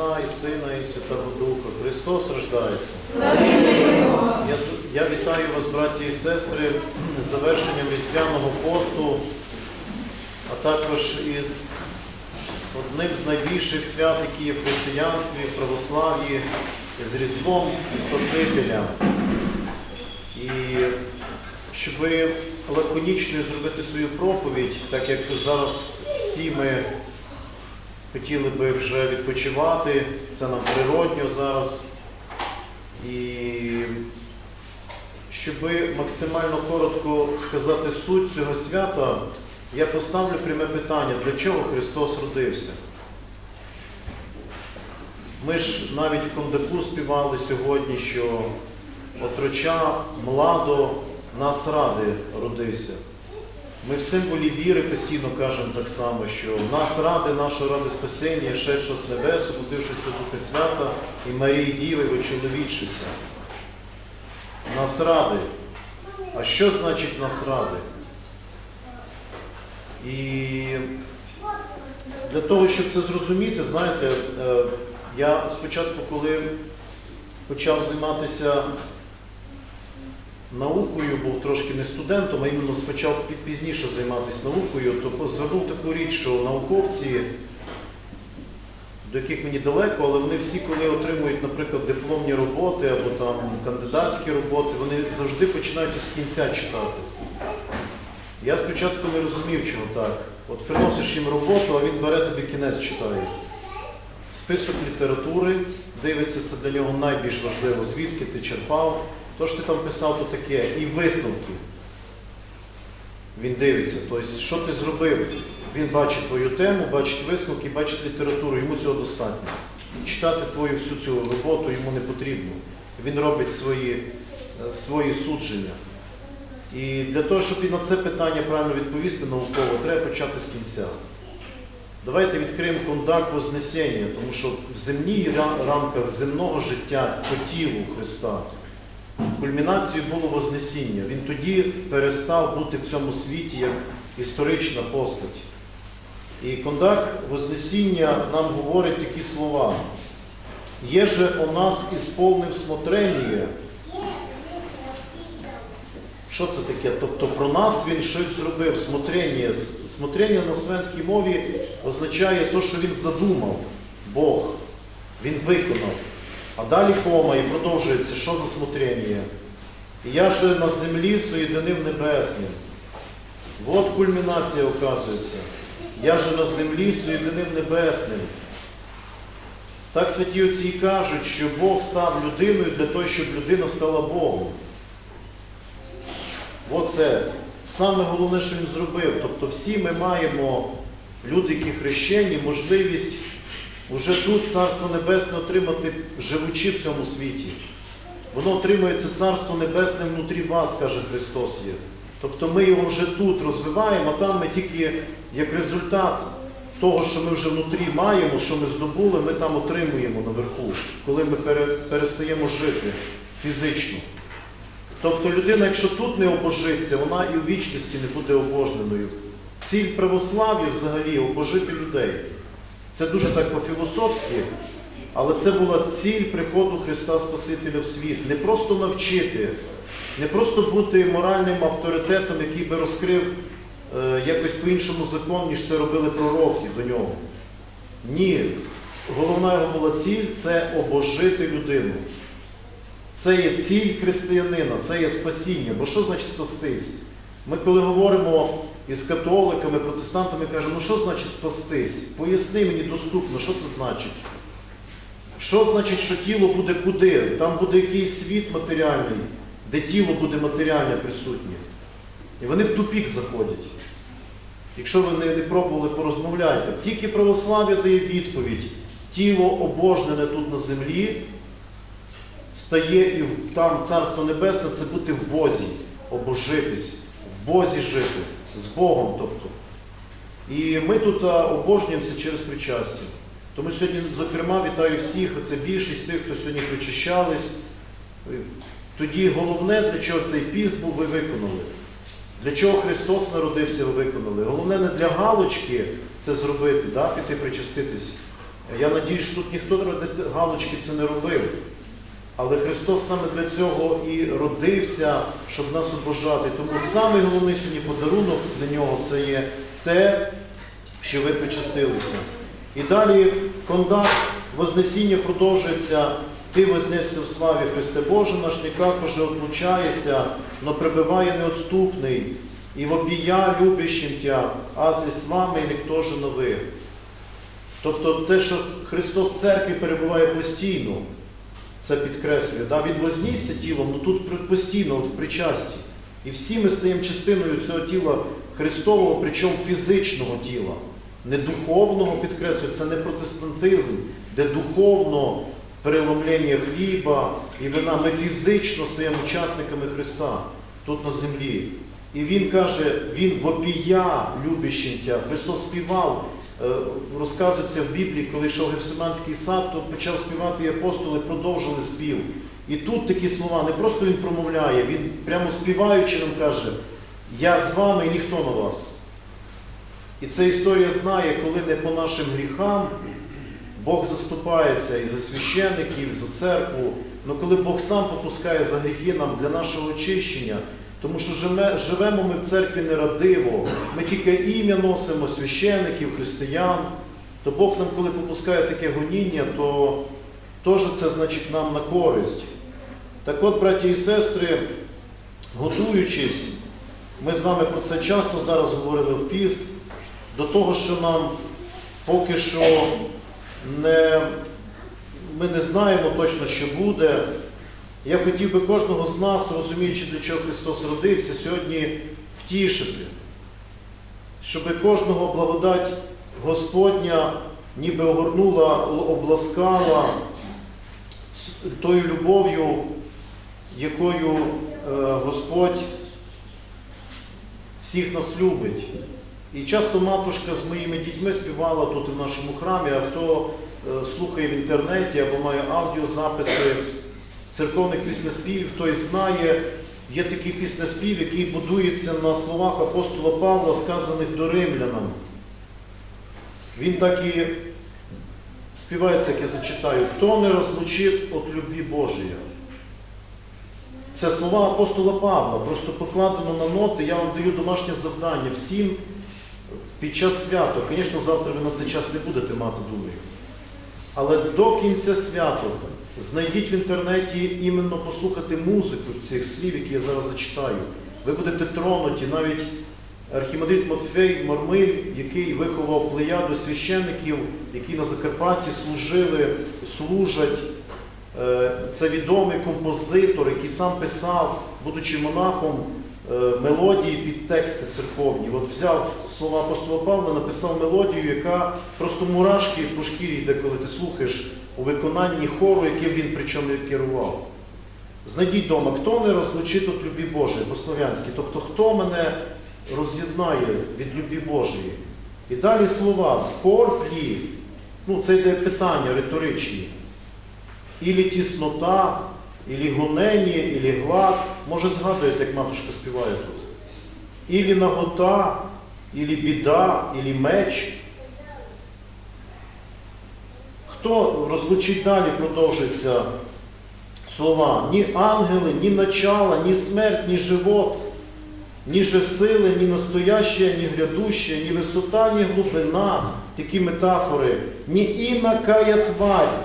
Отця і Сина, і Святого Духа. Христос рождається. Я, я вітаю вас, браті і сестри, з завершенням різдвяного посту, а також із одним з найбільших свят, які є в християнстві, в православ'ї, з Різдвом Спасителя. І щоб лаконічною зробити свою проповідь, так як зараз всі ми хотіли би вже відпочивати, це нам природньо зараз. І щоб максимально коротко сказати суть цього свята, я поставлю пряме питання, для чого Христос родився. Ми ж навіть в Кондаку співали сьогодні, що отроча младо нас ради родився. Ми в символі віри постійно кажемо так само, що нас ради, нашого ради спасіння, шедшого з небес, обудившися Духа Свята і Марії Діви, очоловічися. Нас ради. А що значить нас ради? І для того, щоб це зрозуміти, знаєте, е, я спочатку, коли почав займатися наукою, був трошки не студентом, а іменно почав пізніше займатися наукою, то звернув таку річ, що науковці, до яких мені далеко, але вони всі, коли отримують, наприклад, дипломні роботи або там кандидатські роботи, вони завжди починають із кінця читати. Я спочатку не розумів, чого так. От приносиш їм роботу, а він бере тобі кінець читає. Список літератури, дивиться, це для нього найбільш важливо, звідки ти черпав, то що ти там писав, то таке, і висновки. Він дивиться, тобто, що ти зробив? Він бачить твою тему, бачить висновки, бачить літературу, йому цього достатньо. Читати твою всю цю роботу йому не потрібно. Він робить свої, е, свої судження. І для того, щоб і на це питання правильно відповісти науково, треба почати з кінця. Давайте відкриємо кондак Вознесення, тому що в земній ра- рамках земного життя по тілу Христа кульмінацією було Вознесіння. Він тоді перестав бути в цьому світі як історична постать. І кондак Вознесіння нам говорить такі слова. Є же у нас ісполнив смотрення. Що це таке? Тобто про нас він щось зробив, смотрення. Смотрення на словенській мові означає те, що він задумав, Бог. Він виконав. А далі кома і продовжується, що за смотрення? І я же на землі соєдинив небесним. От кульмінація оказується. Я же на землі соєдинив небесним. Так святі отці і кажуть, що Бог став людиною для того, щоб людина стала Богом. Оце саме головне, що він зробив. Тобто всі ми маємо, люди, які хрещені, можливість уже тут Царство Небесне отримати, живучи в цьому світі. Воно отримується Царство Небесне внутрі вас, каже Христос є. Тобто ми його вже тут розвиваємо, а там ми тільки як результат того, що ми вже внутрі маємо, що ми здобули, ми там отримуємо наверху, коли ми перестаємо жити фізично. Тобто людина, якщо тут не обожиться, вона і у вічності не буде обожненою. Ціль православ'я взагалі обожити людей. Це дуже так по-філософськи, але це була ціль приходу Христа Спасителя в світ. Не просто навчити, не просто бути моральним авторитетом, який би розкрив е, якось по-іншому закон, ніж це робили пророки до нього. Ні. Головна його була ціль це обожити людину. Це є ціль християнина, це є спасіння. Бо що значить спастись? Ми коли говоримо із католиками, протестантами, кажемо, ну що значить спастись? Поясни мені доступно, що це значить? Що значить, що тіло буде куди? Там буде якийсь світ матеріальний, де тіло буде матеріальне присутнє. І вони в тупік заходять. Якщо ви не, не пробували, порозмовляйте. Тільки православ'я дає відповідь. Тіло обожнене тут на землі стає і там Царство Небесне це бути в Бозі, обожитись, в Бозі жити, з Богом тобто. І ми тут обожнюємося через причастя. Тому сьогодні, зокрема, вітаю всіх, це більшість тих, хто сьогодні причащались. Тоді головне, для чого цей піст був, ви виконали. Для чого Христос народився, ви виконали. Головне не для галочки це зробити, да, піти причаститись Я надію, що тут ніхто галочки це не робив. Але Христос саме для цього і родився, щоб нас обожати. Тому самий головний сьогодні подарунок для нього це є те, що ви причастилися. І далі кондак Вознесіння продовжується. Ти вознесся в славі Христе Боже наш, никак уже отлучаєшся, но пребиває неотступний, і вопія любящим Тя, а зі з вами ніхто же новий. Тобто те, що Христос в церкві перебуває постійно, це підкреслює. Да? Він вознісся тілом, але тут постійно, от в причасті. І всі ми стаємо частиною цього тіла Христового, причому фізичного тіла. Не духовного підкреслює, це не протестантизм, де духовно переломлення хліба і вина. Ми фізично стаємо учасниками Христа тут на землі. І Він каже, Він вопія любящим тя. Христос співав, розказується в Біблії, коли йшов Гефсиманський сад, то почав співати і апостоли продовжили спів. І тут такі слова, не просто він промовляє, він прямо співаючи нам каже, я з вами і ніхто на вас. І ця історія знає, коли не по нашим гріхам Бог заступається і за священників, і за церкву, але коли Бог сам попускає за гріхи нам для нашого очищення, тому що живе- живемо ми в церкві нерадиво, ми тільки ім'я носимо священників, християн, то Бог нам, коли попускає таке гоніння, то теж це значить нам на користь. Так от, браті і сестри, готуючись, ми з вами про це часто зараз говорили в піст, до того, що нам поки що не, ми не знаємо точно, що буде. Я хотів би кожного з нас, розуміючи, для чого Христос родився, сьогодні втішити, щоб кожного благодать Господня ніби огорнула, обласкала тою любов'ю, якою е, Господь всіх нас любить. І часто матушка з моїми дітьми співала тут в нашому храмі, а хто е, слухає в інтернеті або має аудіозаписи церковних піснеспівів, той знає, є такий піснеспів, який будується на словах апостола Павла, сказаних до римлянам. Він так і співається, як я зачитаю, хто не розлучить від любві Божої. Це слова апостола Павла, просто покладено на ноти, я вам даю домашнє завдання всім під час святок. Звісно, завтра ви на цей час не будете мати, думаю. Але до кінця святок знайдіть в інтернеті іменно послухати музику цих слів, які я зараз зачитаю. Ви будете тронуті, навіть архімандрит Матфей Мармиль, який виховав плеяду священників, які на Закарпатті служили, служать. Е, Це відомий композитор, який сам писав, будучи монахом, мелодії під тексти церковні. От взяв слова апостола Павла, написав мелодію, яка просто мурашки по шкірі йде, коли ти слухаєш у виконанні хору, яким він причому керував. Знайдіть дома, хто не розлучить від любві Божої, по-слов'янськи, тобто хто мене роз'єднає від любві Божої. І далі слова скорблі, ну це йде питання риторичні. Ілі тіснота, ілі гонення, ілі глад. Може згадуєте, як матушка співає тут. Ілі нагота, ілі біда, ілі меч. Хто розлучить далі, продовжується слова, ні ангели, ні начала, ні смерть, ні живот, ні же сили, ні настояще, ні грядуще, ні висота, ні глибина, такі метафори, ні інакая тварь.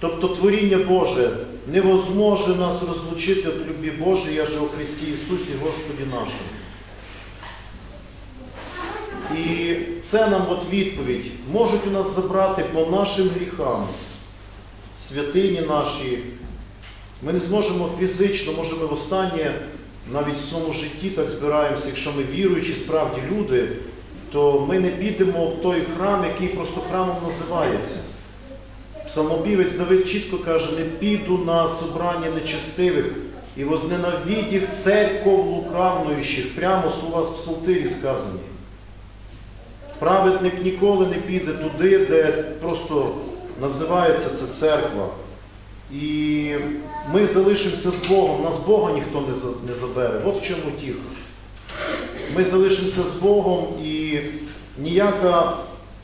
Тобто творіння Боже невозможе нас розлучити від любві Божої, я же у Христі Ісусі Господі нашому. І це нам от відповідь. Можуть у нас забрати по нашим гріхам святині наші. Ми не зможемо фізично, може ми востаннє навіть в своєму житті так збираємося, якщо ми віруючі справді люди, то ми не підемо в той храм, який просто храмом називається. Псалмопівець Давид чітко каже, не піду на собрання нечестивих і возненавидь їх церков лукавнуючих. Прямо слова з псалтирі сказані. Праведник ніколи не піде туди, де просто називається це церква. І ми залишимося з Богом, нас Бога ніхто не забере. От в чому тіха. Ми залишимося з Богом і ніяка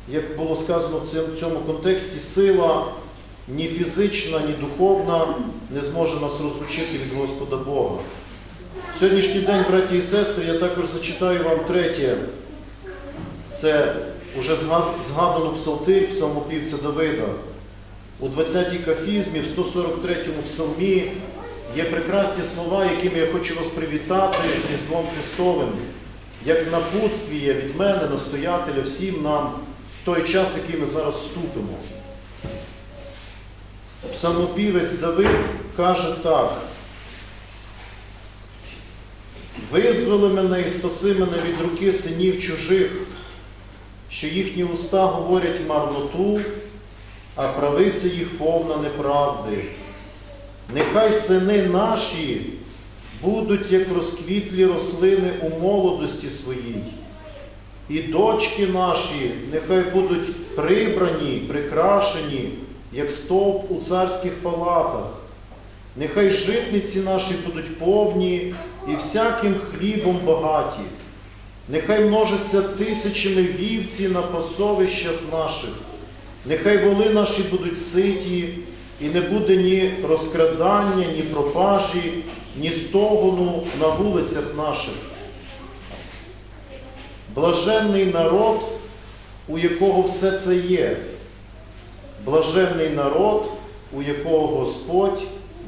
як було сказано в цьому- контексті, сила ні фізична, ні духовна не зможе нас розлучити від Господа Бога. Сьогоднішній день, браті і сестри, я також зачитаю вам третє. Це вже згадано псалтир псалмопівця Давида. У 20-й кафізмі, в 143-му псалмі є прекрасні слова, якими я хочу вас привітати з Різдвом Христовим, як напутствіє від мене, настоятеля, всім нам той час, який ми зараз вступимо. Псалмопівець Давид каже так. Визволи мене і спаси мене від руки синів чужих, що їхні уста говорять марноту, а правиця їх повна неправди. Нехай сини наші будуть, як розквітлі рослини у молодості своїй, і дочки наші нехай будуть прибрані, прикрашені, як стовп у царських палатах. Нехай житниці наші будуть повні і всяким хлібом багаті. Нехай множаться тисячами вівці на пасовищах наших. Нехай воли наші будуть ситі, і не буде ні розкрадання, ні пропажі, ні стогону на вулицях наших. Блаженний народ, у якого все це є. Блаженний народ, у якого Господь,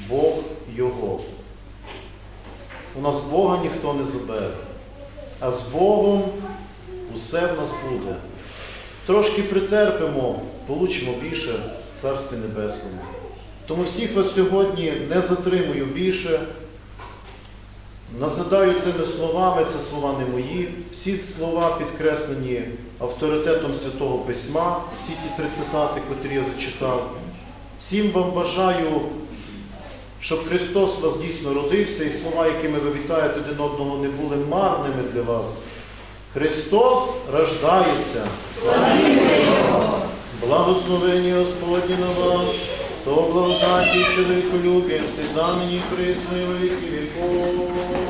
Бог його. У нас Бога ніхто не забере, а з Богом усе в нас буде. Трошки притерпимо, получимо більше в Царстві Небесному. Тому всіх вас сьогодні не затримую більше. Назадаю цими словами, це слова не мої. Всі слова підкреслені авторитетом Святого Письма, всі ті три цитати, котрі я зачитав. Всім вам бажаю, щоб Христос у вас дійсно родився, і слова, якими ви вітаєте один одного, не були марними для вас. Христос рождається. Благословення Господні на вас, то благодаті любим, всегда мені присно і віков.